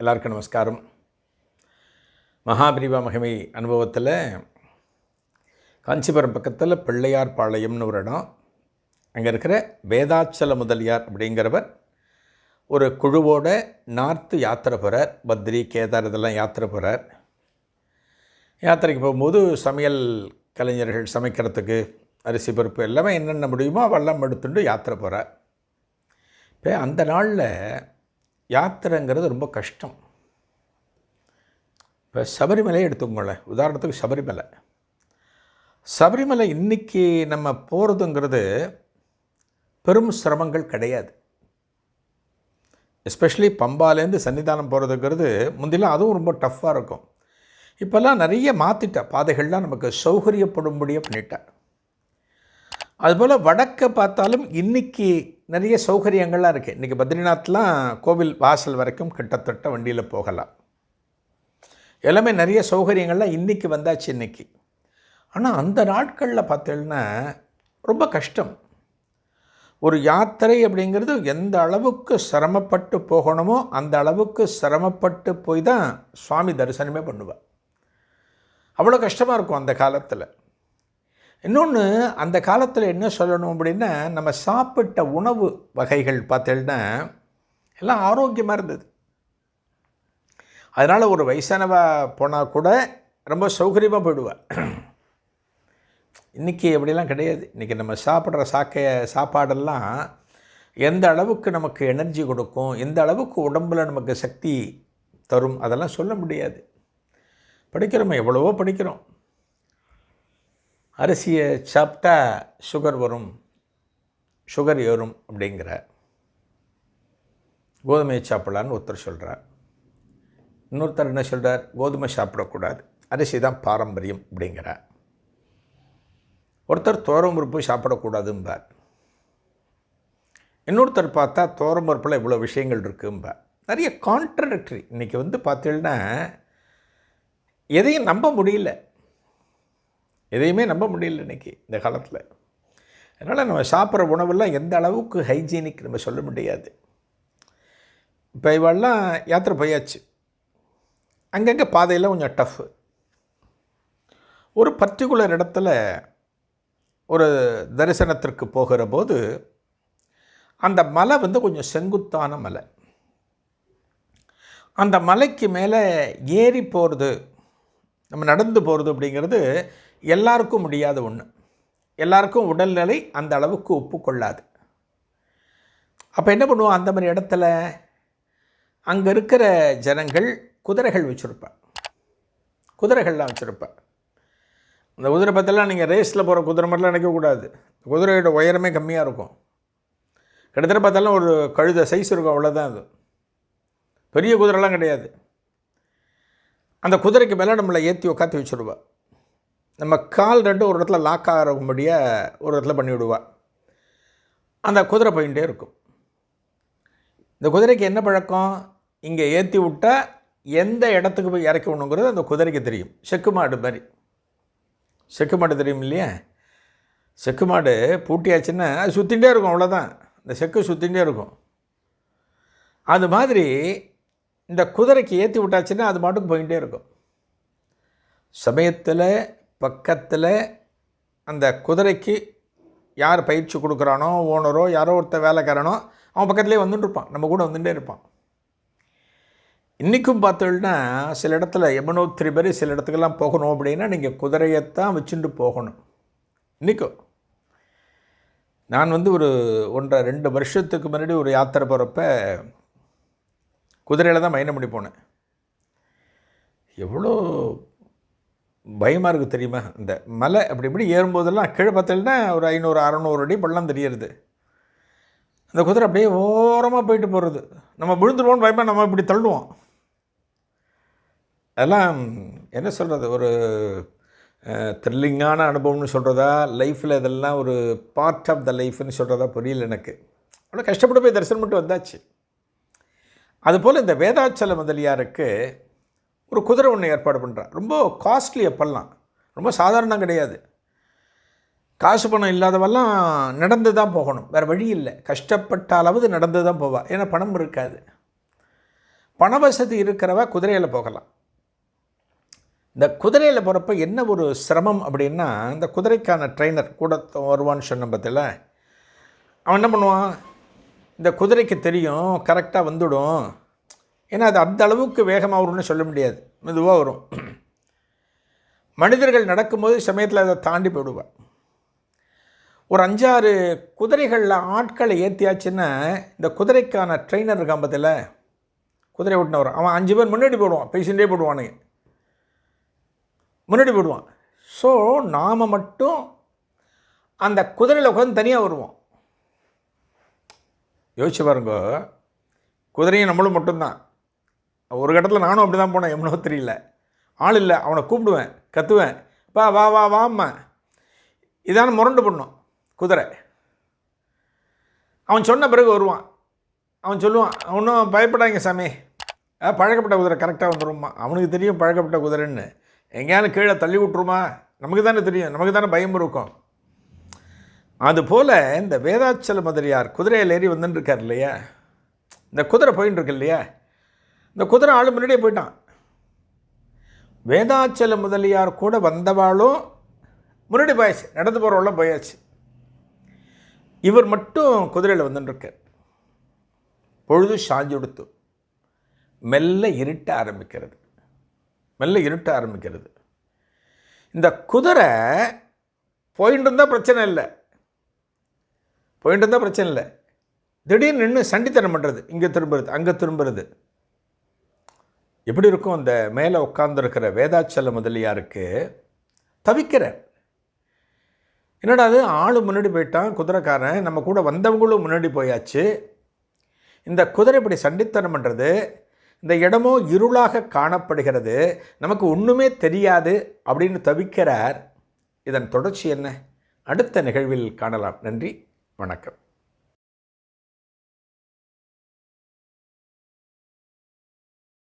எல்லாருக்கும் நமஸ்காரம். மகாபிரிவா மகிமை அனுபவத்தில் காஞ்சிபுரம் பக்கத்தில் பிள்ளையார் பாளையம்னு ஒரு இடம். அங்கே இருக்கிற வேதாச்சல முதலியார் அப்படிங்கிறவர் ஒரு குழுவோட நார்த்து யாத்திரை போகிறார் பத்ரி கேதார் இதெல்லாம் யாத்திரை போகிறார் யாத்திரைக்கு போகும்போது சமையல் கலைஞர்கள் சமைக்கிறதுக்கு அரிசி பருப்பு எல்லாமே என்னென்ன முடியுமோ வெள்ளம் எடுத்துட்டு யாத்திரை போகிறார் இப்போ அந்த நாளில் யாத்திரைங்கிறது ரொம்ப கஷ்டம். இப்போ சபரிமலையை எடுத்துக்கோங்களேன். உதாரணத்துக்கு சபரிமலை. சபரிமலை இன்றைக்கி நம்ம போகிறதுங்கிறது பெரும் சிரமங்கள் கிடையாது. எஸ்பெஷலி பம்பாலேருந்து சன்னிதானம் போகிறதுங்கிறது முந்திலாம் அதுவும் ரொம்ப டஃப்பாக இருக்கும். இப்போல்லாம் நிறைய மாற்றிட்டா பாதைகள்லாம் நமக்கு சௌகரியப்படும்படியாக பண்ணிட்டா. அதுபோல் வடக்க பார்த்தாலும் இன்றைக்கி நிறைய சௌகரியங்கள்லாம் இருக்குது இன்றைக்கி பத்ரிநாத்லாம் கோவில் வாசல் வரைக்கும் கிட்டத்தட்ட வண்டியில் போகலாம். எல்லாமே நிறைய சௌகரியங்கள்லாம் இன்றைக்கி வந்தாச்சு இன்றைக்கி ஆனால் அந்த நாட்களில் பார்த்தீங்கன்னா ரொம்ப கஷ்டம். ஒரு யாத்திரை அப்படிங்கிறது எந்த அளவுக்கு சிரமப்பட்டு போகணுமோ அந்த அளவுக்கு சிரமப்பட்டு போய் தான் சுவாமி தரிசனமே பண்ணுவாள் அவ்வளோ கஷ்டமாக இருக்கும் அந்த காலத்தில். இன்னொன்று அந்த காலத்தில் என்ன சொல்லணும் அப்படின்னா நம்ம சாப்பிட்ட உணவு வகைகள் பார்த்தீங்கன்னா எல்லாம் ஆரோக்கியமாக இருந்தது. அதனால் ஒரு வயசானவா போனால் கூட ரொம்ப சௌகரியமாக போயிடுவாள் இன்றைக்கி அப்படிலாம் கிடையாது. இன்றைக்கி நம்ம சாப்பிட்ற சாக்கைய சாப்பாடெல்லாம் எந்த அளவுக்கு நமக்கு எனர்ஜி கொடுக்கும் எந்த அளவுக்கு உடம்பில் நமக்கு சக்தி தரும் அதெல்லாம் சொல்ல முடியாது. படிக்கிறோமே எவ்வளவோ படிக்கிறோம். அரிசியை சாப்பிட்டா சுகர் வரும் சுகர் ஏறும் அப்படிங்கிற கோதுமையை சாப்பிடலான்னு ஒருத்தர் சொல்கிறார் இன்னொருத்தர் என்ன சொல்கிறார் கோதுமை சாப்பிடக்கூடாது. அரிசி தான் பாரம்பரியம் அப்படிங்கிறார். ஒருத்தர் தோரம்பருப்பு சாப்பிடக்கூடாதும்பார். இன்னொருத்தர் பார்த்தா தோரம்பருப்பில் இவ்வளோ விஷயங்கள் இருக்கும்பார். நிறைய கான்ட்ரடக்டரி இன்றைக்கி வந்து பார்த்தீங்கன்னா எதையும் நம்ப முடியல. எதையுமே நம்ப முடியல இன்றைக்கி இந்த காலத்தில். அதனால் நம்ம சாப்பிட்ற உணவெல்லாம் எந்த அளவுக்கு ஹைஜீனிக் நம்ம சொல்ல முடியாது. இப்போ இவெல்லாம் யாத்திரை போயாச்சு. அங்கங்கே பாதையெல்லாம் கொஞ்சம் டஃப்பு ஒரு பர்டிகுலர் இடத்துல ஒரு தரிசனத்திற்கு போகிற போது அந்த மலை வந்து கொஞ்சம் செங்குத்தான மலை. அந்த மலைக்கு மேலே ஏறி போகிறது நம்ம நடந்து போகிறது அப்படிங்கிறது எல்லாருக்கும் முடியாத ஒன்று எல்லாருக்கும் உடல்நிலை அந்த அளவுக்கு ஒப்புக்கொள்ளாது. அப்போ என்ன பண்ணுவோம்? அந்த மாதிரி இடத்துல அங்கே இருக்கிற ஜனங்கள் குதிரைகள் வச்சுருப்பேன் குதிரைகள்லாம் வச்சுருப்பேன் அந்த குதிரை பற்றெல்லாம் நீங்கள் ரேஸில் போகிற குதிரை மாதிரிலாம் நினைக்கக்கூடாது குதிரையோட உயரமே கம்மியாக இருக்கும். கிட்டத்தட்ட பார்த்தாலும் ஒரு கழுத சைஸ் இருக்கும் அவ்வளோதான் அது. பெரிய குதிரைலாம் கிடையாது. அந்த குதிரைக்கு மேலே நம்மளை ஏற்றி உட்காந்து வச்சுருவா. நம்ம கால் ரெண்டு ஒரு இடத்துல லாக் ஆகிறபடியாக ஒரு இடத்துல பண்ணி விடுவா. அந்த குதிரை போயிட்டே இருக்கும். இந்த குதிரைக்கு என்ன பழக்கம்? இங்கே ஏற்றி விட்டால் எந்த இடத்துக்கு போய் இறக்கி விடணுங்கிறது அந்த குதிரைக்கு தெரியும். செக்கு மாடு மாதிரி. செக்கு மாடு தெரியும் இல்லையா? செக்கு மாடு பூட்டியாச்சுன்னா அது சுற்றிகிட்டே இருக்கும் அவ்வளோதான் இந்த செக்கு சுற்றிகிட்டே இருக்கும். அது மாதிரி இந்த குதிரைக்கு ஏற்றி விட்டாச்சுன்னா அது மாட்டுக்கு போயிட்டே இருக்கும். சமயத்தில் பக்கத்தில் அந்த குதிரைக்கு யார் பயிற்சி கொடுக்குறானோ ஓனரோ யாரோ ஒருத்தர் வேலைக்காரனோ அவன் பக்கத்துலேயே வந்துட்டு இருப்பான் நம்ம கூட வந்துட்டே இருப்பான். இன்றைக்கும் பார்த்தோம்னா சில இடத்துல யமுனோத்திரி பேர் சில இடத்துக்கெல்லாம் போகணும் அப்படின்னா நீங்கள் குதிரையைத்தான் வச்சுட்டு போகணும். இன்றைக்கும் நான் வந்து ஒரு ஒன்றரை ரெண்டு வருஷத்துக்கு முன்னாடி ஒரு யாத்திரை போகிறப்ப குதிரையில் தான் மைனமணி போனேன். எவ்வளோ பயமாக இருக்குது தெரியுமா? இந்த மலை அப்படி இப்படி ஏறும்போதெல்லாம் கீழே பார்த்தேன்னா ஒரு ஐநூறு அறநூறு அடி பள்ளம் தெரியறது. அந்த குதிரை அப்படியே ஓரமாக போயிட்டு போகிறது நம்ம விழுந்துருவோம்னு பயமாக நம்ம இப்படி தள்ளுவோம். அதெல்லாம் என்ன சொல்கிறது ஒரு த்ரில்லிங்கான அனுபவம்னு சொல்கிறதா லைஃப்பில் இதெல்லாம் ஒரு பார்ட் ஆஃப் த லைஃப்னு சொல்கிறதா புரியல எனக்கு. அவ்வளோ கஷ்டப்பட்டு போய் தரிசனம் மட்டும் வந்தாச்சு. அதுபோல் இந்த வேதாச்சல முதலியாருக்கு ஒரு குதிரை ஒன்று ஏற்பாடு பண்ணுறான் ரொம்ப காஸ்ட்லி அப்பெல்லாம். ரொம்ப சாதாரணம் கிடையாது. காசு பணம் இல்லாதவெல்லாம் நடந்து தான் போகணும். வேறு வழி இல்லை. கஷ்டப்பட்ட அளவு நடந்து தான் போவா. ஏன்னா பணம் இருக்காது. பண வசதி இருக்கிறவ குதிரையில் போகலாம். இந்த குதிரையில் போகிறப்ப என்ன ஒரு சிரமம் அப்படின்னா இந்த குதிரைக்கான ட்ரைனர் கூட வருவான்னு சொன்ன பற்றில அவன் என்ன பண்ணுவான்? இந்த குதிரைக்கு தெரியும் கரெக்டாக வந்துடும். ஏன்னா அது அந்த அளவுக்கு வேகமாக வரும்னு சொல்ல முடியாது. மெதுவாக வரும். மனிதர்கள் நடக்கும்போது சமயத்தில் அதை தாண்டி போயிடுவான் ஒரு அஞ்சாறு குதிரைகளில் ஆட்களை ஏற்றியாச்சுன்னா இந்த குதிரைக்கான ட்ரெயினர் இருக்கான் பதில் குதிரை ஓட்டினவர். அவன் அஞ்சு பேர் முன்னாடி போடுவான் பேசிகிட்டே போடுவானுங்க. முன்னாடி போடுவான். ஸோ நாம் மட்டும் அந்த குதிரையில் உட்காந்து தனியாக வருவோம். யோசிச்சு பாருங்க குதிரையும் நம்மளும் மட்டும்தான். ஒரு கட்டத்தில் நானும் அப்படி தான் போனேன் எம்னோ தெரியல. ஆள் இல்லை அவனை கூப்பிடுவேன் கத்துவேன். பா வா வா வாம்மா. இதான முரண்டு பண்ணும் குதிரை. அவன் சொன்ன பிறகு வருவான். அவன் சொல்லுவான் அவனும் பயப்படாங்க சாமி. ஆ, பழக்கப்பட்ட குதிரை கரெக்டாக வந்துருமா அவனுக்கு தெரியும் பழக்கப்பட்ட குதிரைன்னு. எங்கேயாலும் கீழே தள்ளி விட்ருமா நமக்கு தானே தெரியும் நமக்கு தானே பயம் இருக்கும். அதுபோல் இந்த வேதாச்சல மதுரையார் குதிரையில் ஏறி வந்துட்டுருக்கார் இல்லையா? இந்த குதிரை போயின்னு இருக்கு இல்லையா? இந்த குதிரை ஆள் முன்னாடியே போயிட்டான். வேதாச்சல முதலியார் கூட வந்தவாளும் முன்னாடி போயாச்சு நடந்து போகிறவளும் போயாச்சு. இவர் மட்டும் குதிரையில் வந்துட்டுருக்கார். பொழுது சாஞ்சு கொடுத்து மெல்ல இருட்ட ஆரம்பிக்கிறது. மெல்ல இருட்ட ஆரம்பிக்கிறது. இந்த குதிரை போயிட்டு இருந்தால் பிரச்சனை இல்லை. போயிட்டு இருந்தால் பிரச்சனை இல்லை. திடீர்னு நின்று சண்டித்தனம் பண்ணுறது இங்கே திரும்புறது அங்கே திரும்புறது. எப்படி இருக்கும் அந்த மேலே உட்காந்துருக்கிற வேதாச்சல முதலியாருக்கு? தவிக்கிறேன். என்னடா அது? ஆள் முன்னாடி போயிட்டான் குதிரைக்காரன். நம்ம கூட வந்தவங்களும் முன்னாடி போயாச்சு. இந்த குதிரை இப்படி சண்டித்தனம் பண்ணுறது இந்த இடமோ இருளாக காணப்படுகிறது நமக்கு ஒன்றுமே தெரியாது அப்படின்னு தவிக்கிறார். இதன் தொடர்ச்சி என்ன? அடுத்த நிகழ்வில் காணலாம். நன்றி வணக்கம்.